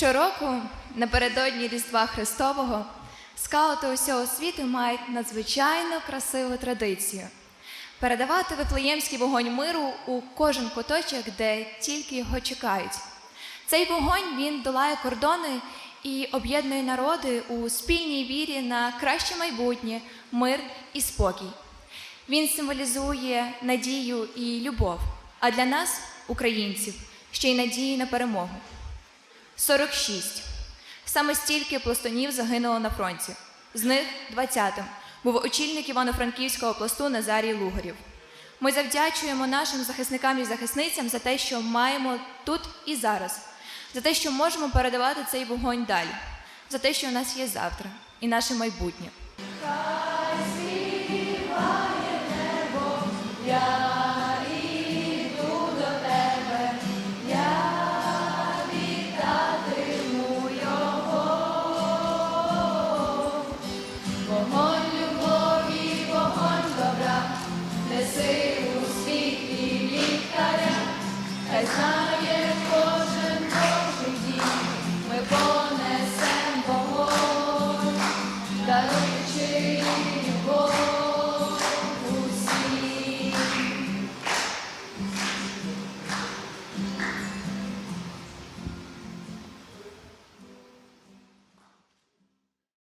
Щороку, напередодні Різдва Христового, скаути усього світу мають надзвичайно красиву традицію передавати вифлеємський вогонь миру у кожен куточок, де тільки його чекають. Цей вогонь він долає кордони і об'єднує народи у спільній вірі на краще майбутнє, мир і спокій. Він символізує надію і любов, а для нас, українців, ще й надію на перемогу. 46. Саме стільки пластунів загинуло на фронті. З них 20-м був очільник Івано-Франківського пласту Назарій Лугарів. Ми завдячуємо нашим захисникам і захисницям за те, що маємо тут і зараз, за те, що можемо передавати цей вогонь далі, за те, що у нас є завтра і наше майбутнє.